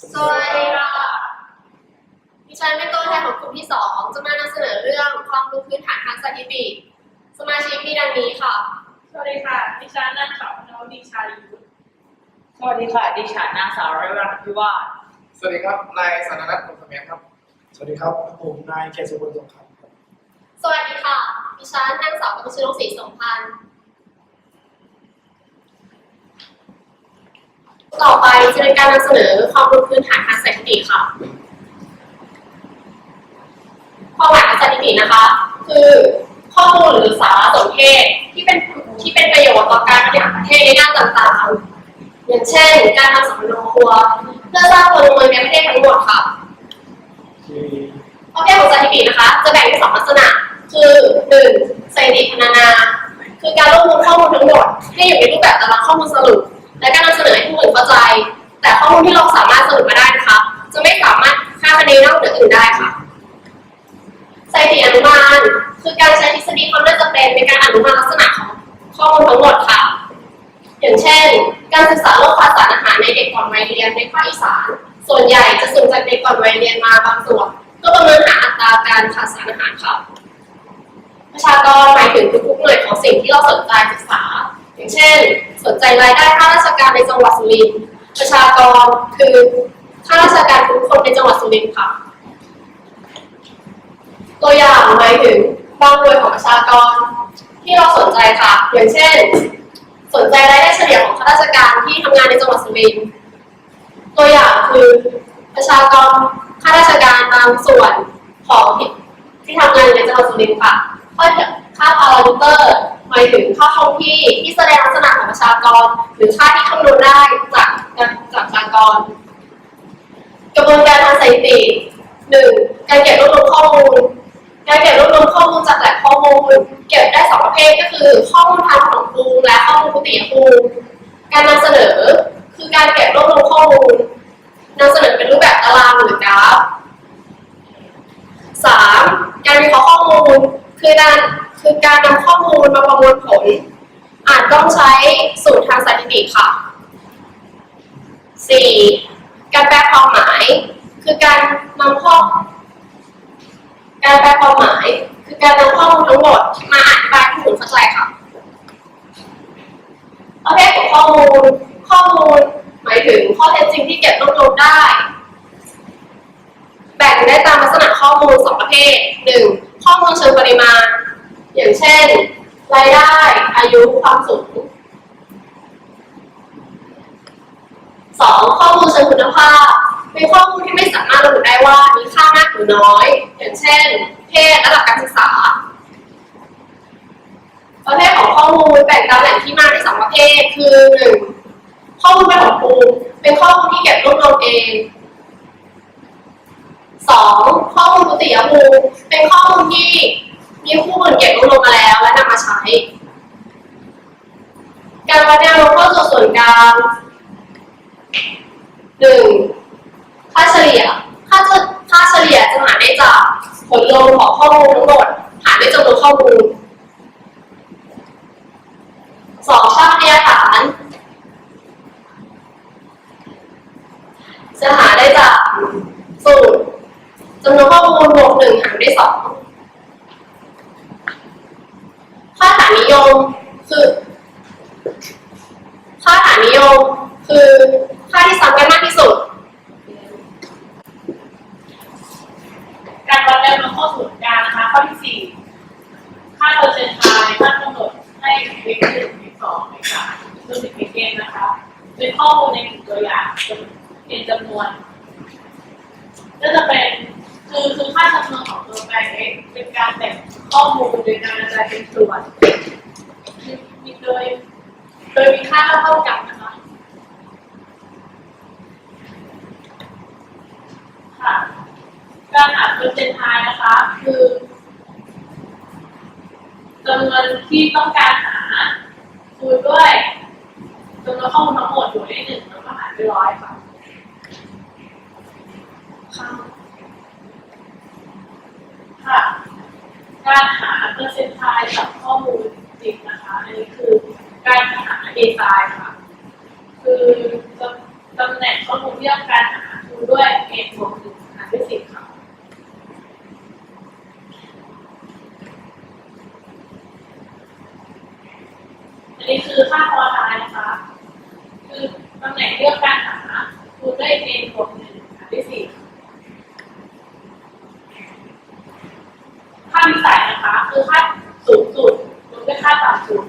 สวัสดีค่ะดิฉันเป็นตัวแทนของกลุ่มที่สองจะมานำเสนอเรื่องความรู้พื้นฐานทางสถิติ สมาชิกมีดังนี้ค่ะ สวัสดีค่ะ ดิฉันนางสาวนวดีชาลีวุฒิสวัสดีค่ะ ดิฉันนางสาวรัตนพิวาสสวัสดีครับ นายสันนัทพงศ์เสมียนครับ สวัสดีครับ ผมนายเกษบุญสงครามครับ สวัสดีค่ะ ดิฉันนางสาวกำชนกศรีสมพันธ์ ต่อไปจะเป็นการนำเสนอความรู้พื้นฐานทางสถิติค่ะ ความหมายของสถิตินะคะ คือข้อมูลหรือสารสนเทศที่เป็นที่เป็นประโยชน์ต่อการบริหารประเทศในด้านต่างๆ อย่างเช่น การทำสำนวนครัวเพื่อสร้างพลเมืองในประเทศทั้งหมดค่ะคือประเภทของสถิตินะคะ จะแบ่งเป็นสองลักษณะ คือหนึ่งสถิติพรรณนา คือการรวบรวมข้อมูลทั้งหมด ให้อยู่ในรูปแบบตารางข้อมูลสรุป และการนำเสนอให้ผู้อื่นเข้าใจ แต่ข้อมูลที่เราสามารถสรุปมาได้นะคะ จะไม่สามารถคาคะเนนอกเหนืออื่นได้ค่ะสถิติอนุมานคือการใช้ทฤษฎีความน่าจะเป็นในการอนุมานลักษณะของข้อมูลทั้งหมดค่ะ อย่างเช่น การศึกษาโรคขาดสารอาหารในเด็กก่อนวัยเรียนในภาคอีสาน ส่วนใหญ่จะสุ่มจากเด็กก่อนวัยเรียนมาบางส่วนเพื่อประเมินหาอัตราการขาดสารอาหารค่ะประชากรหมายถึงทุกๆหน่วยของสิ่งที่เราสนใจศึกษา อย่างเช่น สนใจรายได้ข้าราชการในจังหวัดสุรินทร์ประชากรคือข้าราชการทุกคนในจังหวัดสุรินทร์ค่ะ ตัวอย่างหมายถึงบางหน่วยของประชากรที่เราสนใจค่ะ อย่างเช่น สนใจรายได้เฉลี่ยของข้าราชการที่ทำงานในจังหวัดสุรินทร์ตัวอย่างคือประชากรข้าราชการบางส่วนของที่ทำงานในจังหวัดสุรินทร์ค่ะค่า ค่าพารามิเตอร์หมายถึงค่าคงที่ที่แสดงลักษณะของประชากร หรือค่าที่คำนวณได้จากจากประชากร กระบวนการทางสถิติหนึ่งการเก็บรวบรวมข้อมูล การเก็บรวบรวมข้อมูลจากแหล่งข้อมูล เก็บได้สองประเภทก็คือ ข้อมูลทางของภูมิและข้อมูลกุฏิภูมิการนำเสนอคือการเก็บรวบรวมข้อมูลนำเสนอเป็นรูปแบบตารางหรือกราฟสามการวิเคราะห์ข้อมูล คือการคือการนำข้อมูลมาประมวลผล อาจต้องใช้สูตรทางสถิติค่ะสี่การแปลความหมาย คือการนำข้อ การแปลความหมาย คือการนำข้อมูลทั้งหมดมาอธิบายให้ผู้เข้าใจค่ะประเภทของข้อมูล ข้อมูลหมายถึงข้อเท็จจริงที่เก็บรวบรวมได้ แบ่งได้ตามลักษณะข้อมูลสองประเภทหนึ่ง ข้อมูลเชิงปริมาณ อย่างเช่น รายได้ อายุ ความสูงสองข้อมูลเชิงคุณภาพเป็นข้อมูลที่ไม่สามารถระบุได้ว่ามีค่ามากหรือน้อย อย่างเช่น เพศระดับการศึกษาประเภทของข้อมูลแบ่งตามแหล่งที่มาได้สองประเภทคือหนึ่งข้อมูลเป็นของภูมิเป็นข้อมูลที่เก็บรวบรวมเอง สองข้อมูลกุฏิยภูมิเป็นข้อมูลที่มีผู้อื่นเก็บรวบรวมมาแล้วและนำมาใช้ การวัดแนวโน้มข้าสู่ส่วนกลางหนึ่งค่าเฉลี่ยค่าเฉค่าเฉลี่ยจะหาได้จากผลรวมของข้อมูลทั้งหมดหารด้วยจำนวนข้อมูลสองค่าพยาฐานจะหาได้จากสูตร จำนวนข้อมูลบวกหนึ่งหารด้วยสองค่าฐานนิยมคือค่าฐานนิยมคือค่าที่ซ้ำกันมากที่สุด การวัดแนวโน้มข้าสู่การนะคะ ข้อที่สี่ค่าเปอร์เซ็นต์ไทายค่ากำหนดให้เวกหนึ่งเวกสองเวกสามจนถึงเวกเกณฑ์นะคะเป็นข้อมูลในกลุ่มตัวอย่างเป็นจำนวนก็จะเป็น คือคือค่าจำนวนของตัวแปร x เป็นการแบ่งข้อมูลโดยการกระจายเป็นส่วนมีโดยโดยมีค่าเท่ากันนะคะค่ะการหาเปอร์เซ็นต์ไทยนะคะ คือจำนวนที่ต้องการหาคูณด้วยจำนวนข้อมูลทั้งหมดอยู่ในหนึ่งแล้วก็หารด้วยร้อยค่ะ ค่ะ การหาเปอร์เซ็นต์ไทายจากข้อมูลจริงนะคะ อันนี้คือการหาดีไซน์ค่ะ คือตำแหน่งข้อมูลที่ต้องการหาคือด้วย n บวกหนึ่งหารด้วยสิบค่ะ อันนี้คือค่าคอทายนะคะ คือตำแหน่งเลือกการหาคูณด้วย n บวกหนึ่งหารด้วยสิบค่าวิสัยนะคะ คือค่าสูงสุดคูณด้วยค่าต่ำสุด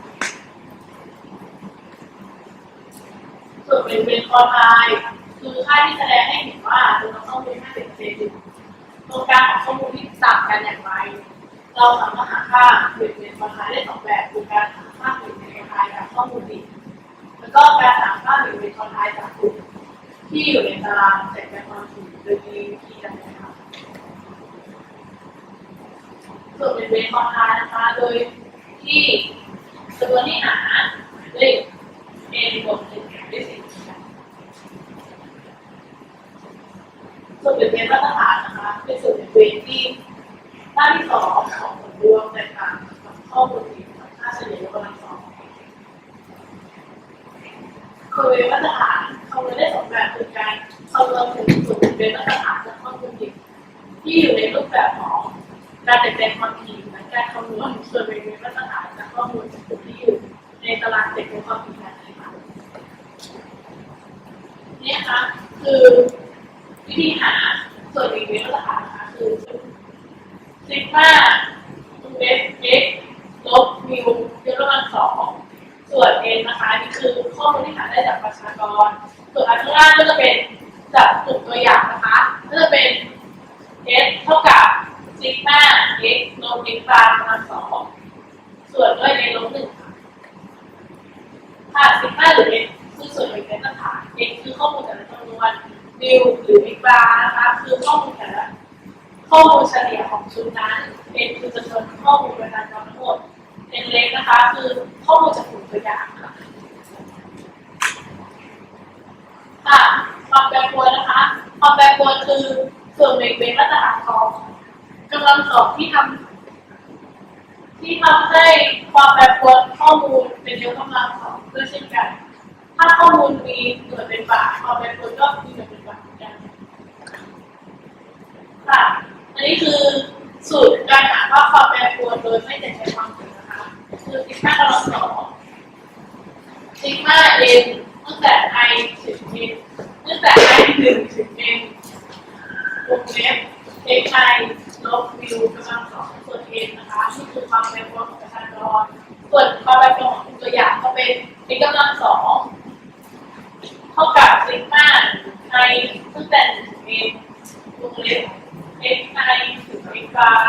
ส่ วนเป็นเวนคอทายคือค่าที่แสดงให้เห็นว่าจำนวนข้อมูล50เซนตรงกลางของข้อมูลที่ต่างกันอย่างไร เราสามารถหาค่าเวนเวนคอทายได้สองแบบคือการหาค่าเวนเวนคอทายจากข้อมูลดิบแล้วก็การหาค่าเวนเวนคอทายจากกลุ่มที่อยู่ในตารางแจกแจงความถี่โดยมีวิธีการนะคะส่วนเป็นเวนคอทายนะคะโดยที่จำนวนที่หาด้วย n บวกหนึ่งด้วยสิบ ส่วนเป็นเวมาตรฐานนะคะเป็นส่วนเป็นเวที่หน้าที่สองของผลรวมแตกต่างกับข้อมูลที่ค่าเฉลี่ยกำลังสองคือเวมาตรฐานคำนวณได้สองแบบคือการคำนวณถึงส่วนเป็นเวมาตรฐานจากข้อมูลดิบที่อยู่ในรูปแบบของการแต่งแปลงความถี่และการคำนวณส่วนเป็นเวมาตรฐานจากข้อมูลที่อยู่ในตารางแต่งแปลงความถี่แบบไหนคะเนี่ยค่ะคือ วิธีหาส่วนอีกเวลาหานคือซิกมาเอฟเอ็กลบมิวยกกำลังสองส่วนเอ็นนะคะนี่คือข้อมูลที่หาได้จากประชากร ส่วนอันข้างล่างก็จะเป็นจากกลุ่มตัวอย่างนะคะก็จะเป็นเอสเท่ากับซิกมาเอ็กลบเอ็กบาร์กำลังสองส่วนด้วยเอ็นลบหนึ่งค่ะค่ะสิบห้าหรือ x คือส่วนเป็นมาตรฐาน x คือข้อมูลแต่ละจำนวน new หรือ big bar นะคะคือข้อมูลแต่ละข้อมูลเฉลี่ยของชุดนั้น n คือจำนวนข้อมูลประจำทั้งหมด n เล็กนะคะคือข้อมูลจากกลุ่มตัวอย่างค่ะค่ะความแปรปรวนนะคะ ความแปรปรวนคือส่วนแบ่งเป็นมาตรฐานของกำลังสองที่ทำที่ทำให้ความแปรปรวนข้อมูลเป็นยกกำลังสองด้วยเช่นกัน ถ้าข้อมูลมีหน่วยเป็นบาทความแปรปรวนก็มีหน่วยเป็นบาทเหมือนกันค่ะอันนี้คือสูตรการหาค่าความแปรปรวนโดยไม่แต่ใช้ความถี่นะคะคือซิกมากำลังสองซิกมาเอ็นตั้งแต่ i ถึง n ตั้งแต่ i หนึ่งถึง n วงเล็บ x i ลบ v กำลังสองส่วน n นะคะนี่คือความแปรปรวนของประชากรส่วนความแปรปรวนของตัวอย่างก็เป็น x กำลังสอง เท่ากับซิกมา i ตั้งแต่หนึ่งถึง n วงเล็บ x i ถึง x bar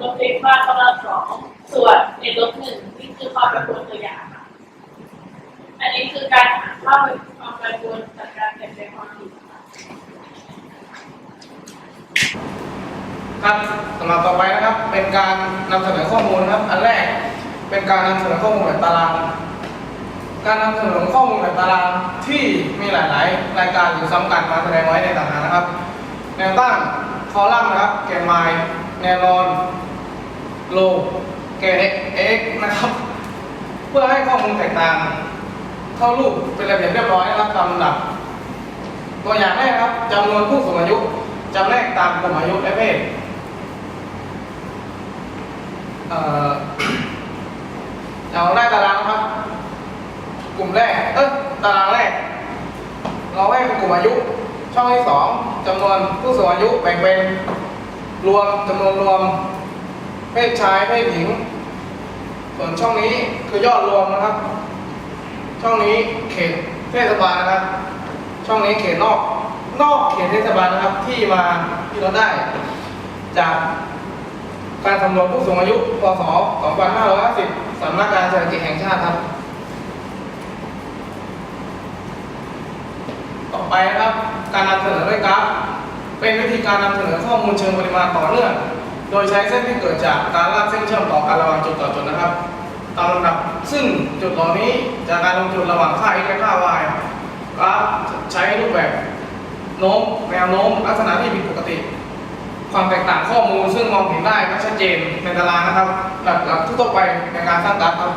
ลบ x bar กำลังสองส่วนเอ็ลบหนึ่งนี่คือความปรปรวนตัวอย่างค่ะอันนี้คือการหาค่าความปรปรวนจากการเปลี่ยนแปลงความถี่ค่ะครับสำหรับต่อไปนะครับเป็นการนำเสนอข้อมูลครับ อันแรกเป็นการนำเสนอข้อมูลแบบตาราง การนำเสนอข้อมูลแบบตารางที่มีหลาย ๆ รายการหรือซ้ำกันมาแสดงไว้ในตารางนะครับ แนวตั้งคอลัมน์นะครับ แกนไมล์แนวนอนโลแกนเอ็กนะครับ เพื่อให้ข้อมูลแตกต่างเข้ารูปเป็นระเบียบเรียบร้อยนะครับตามลำดับ ตัวอย่างแรกครับจำนวนผู้สูงอายุจำแนกตามกลุ่มอายุและเพศเอ่อเราได้ตารางนะครับ กลุ่มแรก เอ้ยตารางแรก เราให้เป็นกลุ่มอายุ ช่องที่สองจำนวนผู้สูงอายุแบ่งเป็นรวมจำนวนรวม เพศชายเพศหญิง ส่วนช่องนี้คือยอดรวมนะครับ ช่องนี้เขตเทศบาลนะครับ ช่องนี้เขตนอก นอกเขตเทศบาลนะครับ ที่มาที่เราได้ จากการสำรวจผู้สูงอายุ พศ 2550สำนักงานสถิติจแห่งชาติครับ ต่อ ไปนะครับ การนำเสนอด้วยกราฟเป็นวิธีการนำเสนอข้อมูลเชิงปริมาณต่อเนื่อง โดยใช้เส้นที่เกิดจากการลากเส้นเชื่อมต่อกันระหว่างจุดต่อจุดนะครับตามลำดับ ซึ่งจุดเหล่านี้จากการลงจุดระหว่างค่า x และค่า y กราฟใช้รูปแบบโน้มแนวโน้มลักษณะที่ผิดปกติ ความแตกต่างข้อมูลซึ่งมองเห็นได้ไม่ชัดเจนในตารางนะครับ หลักหลักทั่วไปในการสร้างกราฟครับ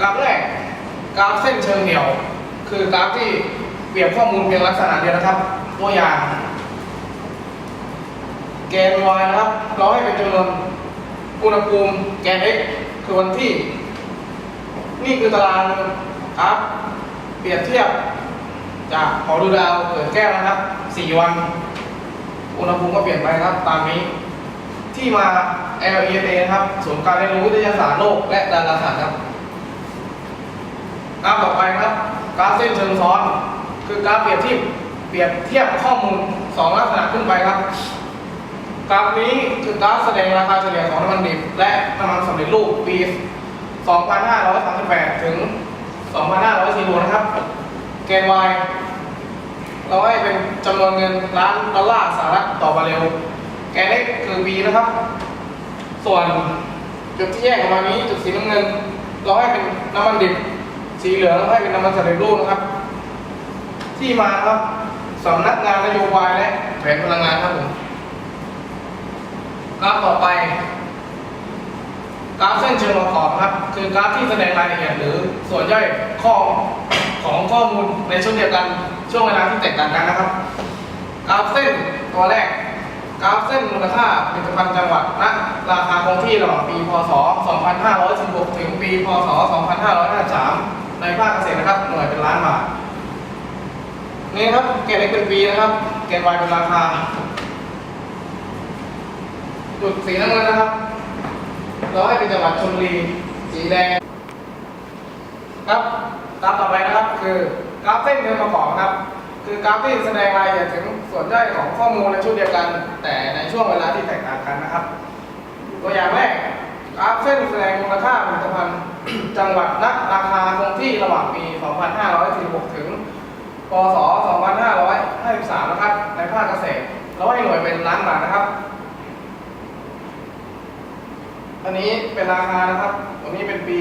กราฟแรกกราฟเส้นเชิงเดี่ยว คือกราฟที่เปรียบข้อมูลเพียงลักษณะเดียวนะครับตัวอย่างแกน y นะครับ เราให้เป็นจำนวนอุณหภูมิแกน x คือวันที่ นี่คือตารางกราฟเปรียบเทียบจากหอดูดาวเกิดแก้วนะครับ 4 วัน อุณหภูมิก็เปลี่ยนไปครับ ตามนี้ ที่มา LESA นะครับศูนย์การเรียนรู้วิทยาศาสตร์โลกและดาราศาสตร์ครับกราต่อไปครับ กราฟเส้นเชิงซ้อน คือกราฟเปรียบเทียบเปรียบเทียบข้อมูล 2 ลักษณะขึ้นไปครับ กราฟนี้คือกราฟแสดงราคาเฉลี่ยของน้ำมันดิบและน้ำมันสำเร็จรูปปี 2538 ถึง 2546นะครับ เกณฑ์ Y เราให้เป็นจำนวนเงินล้านดอลลาร์สหรัฐต่อบาร์เรลแกน X คือปีนะครับ ส่วนจุดที่แยกออกมานี้จุดสีน้ำเงิน เราให้เป็นน้ำมันดิบ สีเหลืองให้เป็นน้ำมันสำเร็จรูปนะครับ ที่มาครับสำนักงานนโยบายและแผนพลังงานครับผมกราฟต่อไปกราฟเส้นเชิงประกอบครับ คือกราฟที่แสดงรายละเอียดหรือส่วนย่อยข้อของข้อมูลในช่วงเดียวกันช่วงเวลาที่แตกต่างกันนะครับ กราฟเส้นตัวแรก กราฟเส้นมูลค่าผลิตภัณฑ์จังหวัดณราคาคงที่ระหว่างปีพศ 2516 ถึงปีพศ 2553 ภาคเกษตรนะครับ หน่วยเป็นล้านบาทนี่ครับเกณฑ์ x เป็นปีนะครับเกณฑ์ y เป็นราคาจุดสีน้ำเงินนะครับเราให้เป็นจังหวัดชลบุรีสีแดงครับกราฟต่อไปนะครับคือกราฟเส้นเดินประกอบครับ คือกราฟที่แสดงรายละเอียดถึงส่วนย่อยของข้อมูลในช่วงเดียวกัน แต่ในช่วงเวลาที่แตกต่างกันนะครับ ตัวอย่างแรก กราฟเส้นแสดงมูลค่าผลิตภัณฑ์จังหวัดณราคาคงที่ระหว่างปี 2546 ถึง พศ 2553 นะครับ ในภาคเกษตรเราให้หน่วยเป็นล้านบาทนะครับ อันนี้เป็นราคานะครับอันนี้เป็นปี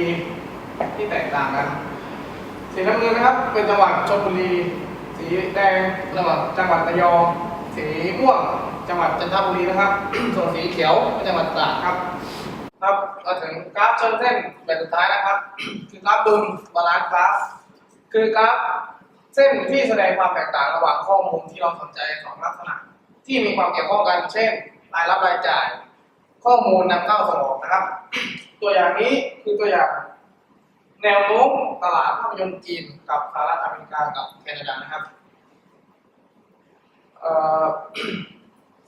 ที่แตกต่างกัน สีน้ำเงินนะครับ เป็นจังหวัดชลบุรี สีแดงจังหวัดจังหวัดระยอง สีม่วง จังหวัดจันทบุรีนะครับ ส่วนสีเขียวเป็นจังหวัดตราดครับ ครับมาถึงกราฟเชิงเส้นแบบสุดท้ายนะครับ คือกราฟดุลบาลานซ์กราฟคือกราฟเส้นที่แสดงความแตกต่างระหว่างข้อมูลที่เราสนใจสองลักษณะ ที่มีความเกี่ยวข้องกัน เช่น รายรับรายจ่าย ข้อมูลนำเข้าส่งออกนะครับ ตัวอย่างนี้คือตัวอย่าง แนวโน้มตลาดภาพยนตร์จีนกับสหรัฐอเมริกากับแคนาดานะครับ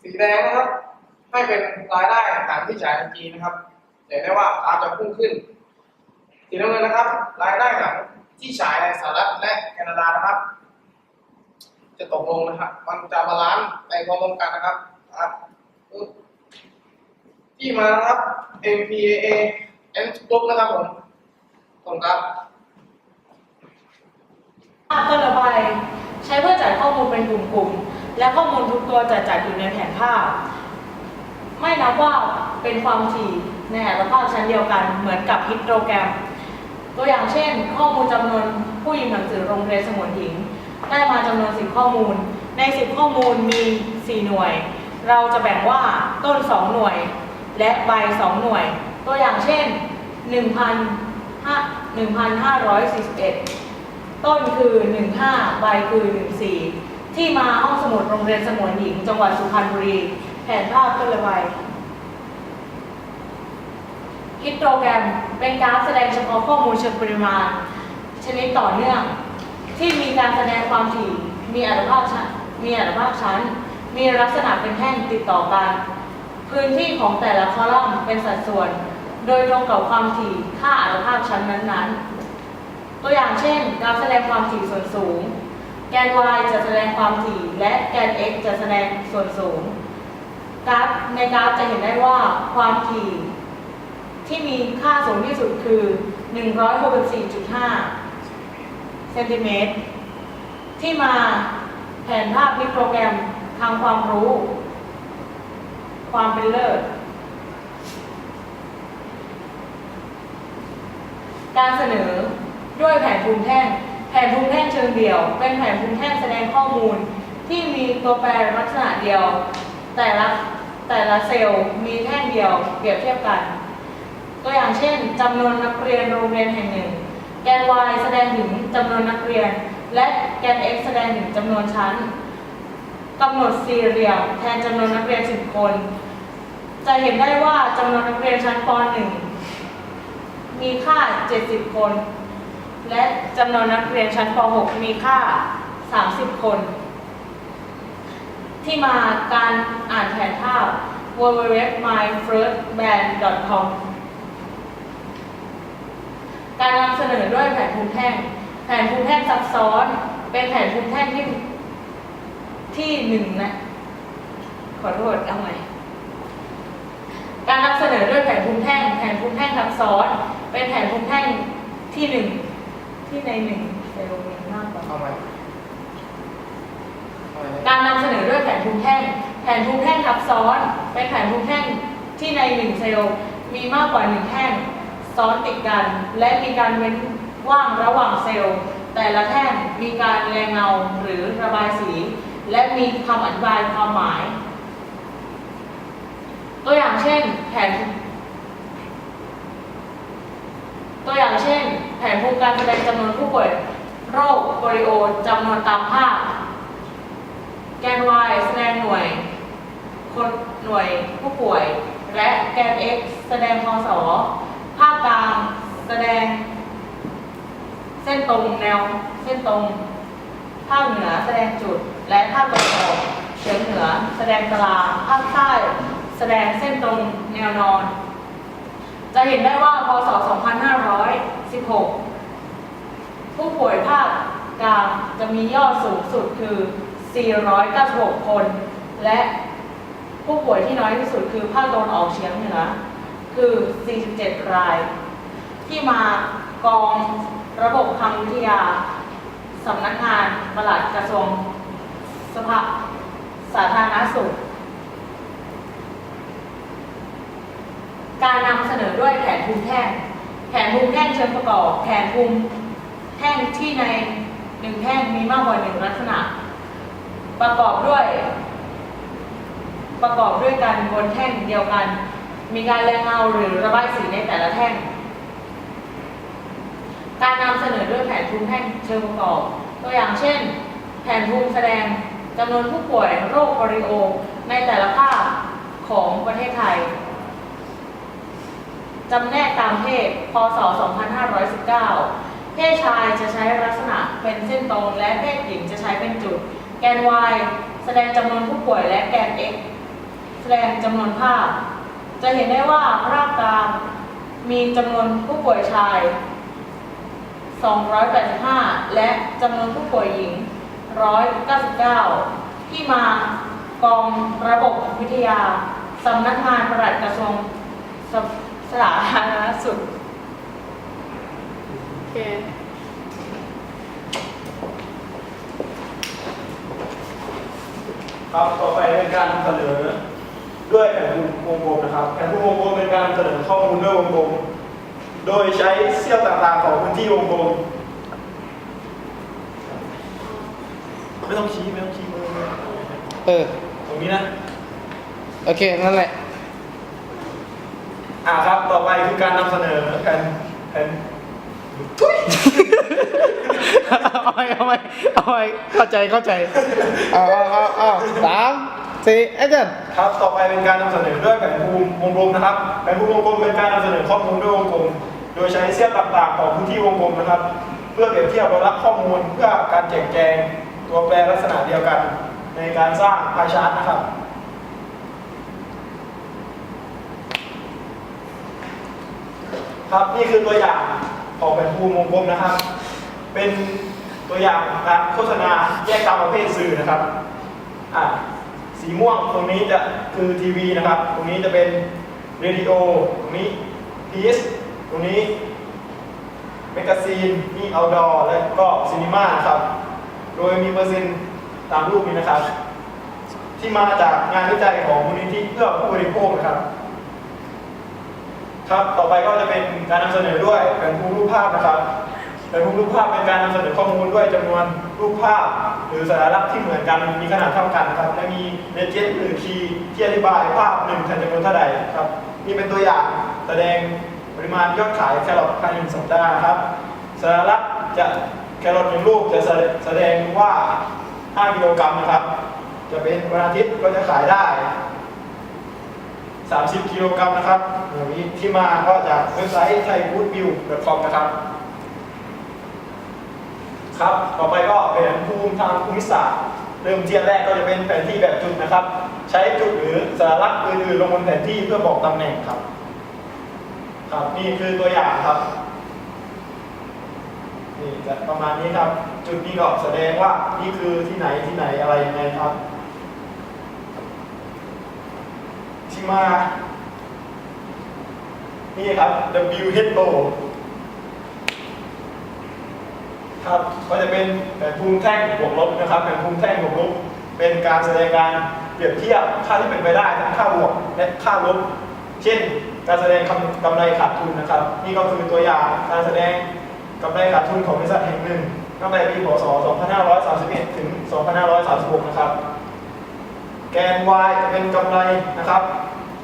สีแดงนะครับให้เป็นรายได้หนังที่ฉายจีนนะครับ เห็นได้ว่าอาจจะพุ่งขึ้นสีน้ำเงินนะครับ รายได้หนังที่ฉายในสหรัฐและแคนาดานะครับ จะตกลงนะครับ มันจะบาลานซ์ไปพร้อมกันนะครับครับที่มานะครับ MPAA N Group นะครับผมขอบคุณครับภาพต้นระบายใช้เพื่อจัดข้อมูลเป็นกลุ่มๆ และข้อมูลทุกตัวจะจัดอยู่ในแผนภาพ ไม่นับว่าเป็นความถี่ ในอัตภาพชั้นเดียวกันเหมือนกับฮิสโตรแกรม ตัวอย่างเช่น ข้อมูลจำนวนผู้ยิมหนังสือโรงเรียนสมุนหญิง ได้มาจำนวน 10 ข้อมูล ใน 10 ข้อมูลมี 4 หน่วย เราจะแบ่งว่าต้น 2 หน่วย และใบ 2 หน่วย ตัวอย่างเช่น 1,541 ต้นคือ 15 ใบคือ 14 ที่มาห้องสมุดโรงเรียนสมุนหญิง จังหวัดสุพรรณบุรี แผนภาพต้นระใบ ฮิสโตรแกรม เป็นกราฟแสดงเฉพาะข้อมูลเชิงปริมาณ ชนิดต่อเนื่อง ที่มีการแสดงความถี่ มีอัตภาพชั้นมีอัตภาพชั้น มีลักษณะเป็นแท่งติดต่อกัน พื้นที่ของแต่ละคอลัมน์เป็นสัดส่วน โดยตรงกับความถี่ค่าอัตภาพชั้นนั้นๆ ตัวอย่างเช่นกราฟแสดงความถี่ส่วนสูง แกน y จะแสดงความถี่ และแกน x จะแสดงส่วนสูงกราฟในกราฟจะเห็นได้ว่าความถี่ ที่มีค่าสูงที่สุดคือ 164.5 เซนติเมตร ที่มาแผนภาพมีโปรแกรมทางความรู้ ความเป็นเลิศ การเสนอด้วยแผนภูมิแท่ง แผนภูมิแท่งเชิงเดี่ยว เป็นแผนภูมิแท่งแสดงข้อมูล ที่มีตัวแปรลักษณะเดียว แต่ละแต่ละเซลล์มีแท่งเดียวเปรียบเทียบกัน ช่นจำนวนนักเรียนโรงเรียนแห่งหนึ่ง แกน y แสดงถึงจำนวนนักเรียน และแกน x แสดงถึงจำนวนชั้นกำหนดสี่เหลี่ยมแทนจำนวนนักเรียน10คน จะเห็นได้ว่าจำนวนนักเรียนชั้นป .1 มีค่า 70 คน และจำนวนนักเรียนชั้นป .6 มีค่า 30 คน ที่มาการอ่านแผนภาพ www.myfirstband.com การนำเสนอด้วยแผนภูมิแท่ง แผนภูมิแท่งซับซ้อน เป็นแผนภูมิแท่งที่ที่หนึ่งนะ ขอโทษเอาใหม่ การนำเสนอด้วยแผนภูมิแท่ง แผนภูมิแท่งซับซ้อน เป็นแผนภูมิแท่งที่หนึ่งที่ในหนึ่งเซลล์มีมากกว่า เอาไหมเอาไหมการนำเสนอด้วยแผนภูมิแท่ง แผนภูมิแท่งทับซ้อน เป็นแผนภูมิแท่งที่ในหนึ่งเซลล์มีมากกว่าหนึ่งแท่ง ซ้อนติดกัน และมีการเว้นว่างระหว่างเซลล์ แต่ละแท่งมีการแรงเงาหรือระบายสี และมีคำอธิบายความหมาย ตัวอย่างเช่นแผนตัวอย่างเช่น แผนภูมิการแสดงจำนวนผู้ป่วยโรคโปลิโอจำนวนตามภาพ แกน y แสดงหน่วย คนหน่วยผู้ป่วย และแกน x แสดงพศภาคกลาง แสดง เส้นตรงแนว เส้นตรงภาคเหนือแสดงจุด และภาคตะวันออกเฉียงเหนือ แสดงตารางภาคใต้แสดงเส้นตรงแนวนอน จะเห็นได้ว่าพศ 2516 ผู้ป่วยภาคกลางจะมียอดสูงสุดคือ 496 คน และผู้ป่วยที่น้อยที่สุดคือภาคตะวันออกเฉียงเหนือ คือ 47 ราย ที่มากองระบบคำวิทยาสำนักงานปลัดกระทรวงสภาสาธารณสุข การนำเสนอด้วยแผนภูมิแท่งแผนภูมิแท่งเชิงประกอบ แผนภูมิแท่งที่ในหนึ่งแท่งมีมากกว่าหนึ่งลักษณะ ประกอบด้วย ประกอบด้วยกันบนแท่งเดียวกัน มีการแรงเงาหรือระบายสีในแต่ละแท่ง การนำเสนอด้วยแผนภูมิแท่งเชิงประกอบ ตัวอย่างเช่น แผนภูมิแสดงจำนวนผู้ป่วยโรคโปลิโอ ในแต่ละภาคของประเทศไทยจำแนกตามเพศ พศ 2519 เพศชายจะใช้ลักษณะเป็นเส้นตรง และเพศหญิงจะใช้เป็นจุด แกน y แสดงจำนวนผู้ป่วยและแกน x แสดงจำนวนภาพ จะเห็นได้ว่าภาคกลางมีจำนวนผู้ป่วยชาย 285 และจำนวนผู้ป่วยหญิง 199 ที่มากองระบบวิทยาสำนักงานปลัดกระทรวงสสาธารณสุขโอเคครับต่อไปเป็นการนำเสนอด้วยแผนภูมิวงกลมนะครับแผนภูมิวงกลมเป็นการนำเสนอข้อมูลด้วยวงกลม โดยใช้เสี้ยวต่างๆของพื้นที่วงกลมไม่ต้องชี้ไม่ต้องชี้มือเออ ตรงนี้นะ โอเค นั่นแหละ อ่าครับ ต่อไปคือการนำเสนอแผนแผนเอาไปเอาไปเอาไปเข้าใจเข้าใจเอาเอาเอาเอาสามสี่แอคชั่นครับ ต่อไปเป็นการนำเสนอด้วยแผนภูมิวงกลมนะครับแผนภูมิวงกลมเป็นการนำเสนอข้อมูลด้วยวงกลม โดยใช้เสี้ยวต่างๆของพื้นที่วงกลมนะครับ เพื่อเปรียบเทียบและรับข้อมูลเพื่อการแจกแจงตัวแปรลักษณะเดียวกัน ในการสร้างพายชาร์ตนะครับครับนี่คือตัวอย่างของแผนภูมิวงกลมนะครับ เป็นตัวอย่างการโฆษณาแยกตามประเภทสื่อนะครับอ่าสีม่วงตรงนี้จะคือทีวีนะครับ ตรงนี้จะเป็นเรดิโอ ตรงนี้พีซ ตรงนี้แมกกาซีนนี่เอาดอและก็ซีนีมานะครับ โดยมีเปอร์เซ็นต์ตามรูปนี้นะครับ ที่มาจากงานวิจัยของมูลนิธิเพื่อผู้บริโภคนะครับ ครับต่อไปก็จะเป็นการนำเสนอด้วยแผนภูมิรูปภาพนะครับแผนภูมิรูปภาพเป็นการนำเสนอข้อมูลด้วยจำนวนรูปภาพ หรือสัญลักษณ์ที่เหมือนกันมีขนาดเท่ากันครับและมีเลเจนด์หรือคีย์ที่อธิบายภาพหนึ่งแทนจำนวนเท่าใดครับนี่เป็นตัวอย่างแสดง ปริมาณยอดขายแครอทภายในหนึ่งสัปดาห์ครับสัญลักษณ์จะแครอทหนึ่งลูกจะแสดงว่า 5 กิโลกรัมนะครับ จะเป็นวันอาทิตย์ก็จะขายได้ 30 กิโลกรัมนะครับอย่างนี้ที่มาก็จากเว็บไซต์ thaifoodview.com นะครับ ครับ ต่อไปก็แผนภูมิทางภูมิศาสตร์เริ่มเทียนแรกก็จะเป็นแผนที่แบบจุดนะครับ ใช้จุดหรือสัญลักษณ์อื่นๆลงบนแผนที่เพื่อบอกตำแหน่งครับ ครับนี่คือตัวอย่างครับนี่จะประมาณนี้ครับ จุดนี้ก็แสดงว่านี่คือที่ไหนที่ไหนอะไรยังไงครับที่มา นี่ครับ W H O ครับก็จะเป็นแผนภูมิแท่งบวกลบนะครับแผนภูมิแท่งบวกลบเป็นการแสดงการเปรียบเทียบค่าที่เป็นไปได้ทั้งค่าบวกและค่าลบเช่น การแสดงกำไรขาดทุนนะครับ นี่ก็คือตัวอย่างการแสดงกำไรขาดทุนของบริษัทแห่งหนึ่งตั้งแต่ปีพศ 2531 ถึง 2536 นะครับ แกน Y จะเป็นกำไรนะครับ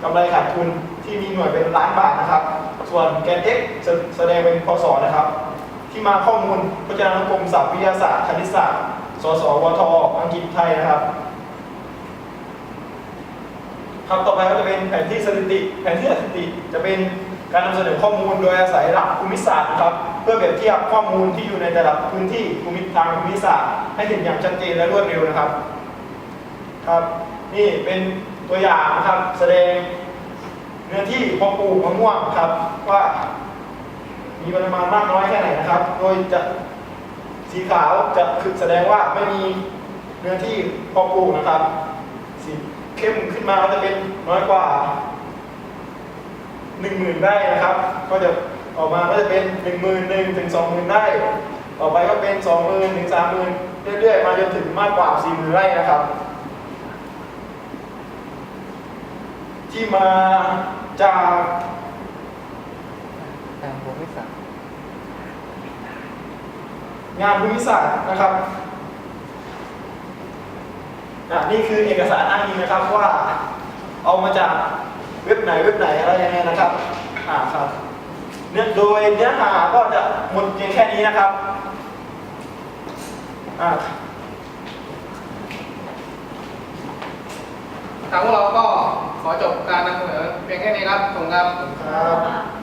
กำไรขาดทุนที่มีหน่วยเป็นล้านบาทนะครับ ส่วนแกน X จะแสดงเป็นพศนะครับ ที่มาข้อมูลพจนานุกรมศัพท์วิทยาศาสตร์คณิตศาสตร์ สสวท อังกฤษไทยนะครับ ครับต่อไปก็จะเป็นแผนที่สถิติ แผนที่สถิติจะเป็นการนำเสนอข้อมูลโดยอาศัยหลักภูมิศาสตร์นะครับ เพื่อเปรียบเทียบข้อมูลที่อยู่ในแต่ละพื้นที่ภูมิทางภูมิศาสตร์ให้เห็นอย่างชัดเจนและรวดเร็วนะครับ ครับ นี่เป็นตัวอย่างนะครับแสดงเนื้อที่พาะปลูกมะม่วงครับว่า มีปริมาณมากน้อยแค่ไหนนะครับ โดยจะสีขาวจะคือแสดงว่าไม่มีเนื้อที่พาะปลูกนะครับ เข้มขึ้นมาก็จะเป็นน้อยกว่าหนึ่งหมื่นได้นะครับ ก็จะออกมาก็จะเป็นหนึ่งหมื่นหนึ่งถึงสองหมื่นได้ ต่อไปก็เป็นสองหมื่นถึงสามหมื่นเรื่อยๆ มาจนถึงมากกว่าสี่หมื่นไร่นะครับ ที่มาจากงานภูมิศาสตร์นะครับ อะนี่คือเอกสารอ้างอิงนะครับว่าเอามาจากเว็บไหนเว็บไหนอะไรยังไงนะครับอ่าครับเนื้อโดยเนื้อหาก็จะหมดเพียงแค่นี้นะครับอ่าทางพวกเราก็ขอจบการนำเสนอเพียงแค่นี้ครับขอบคุณครับ ครับ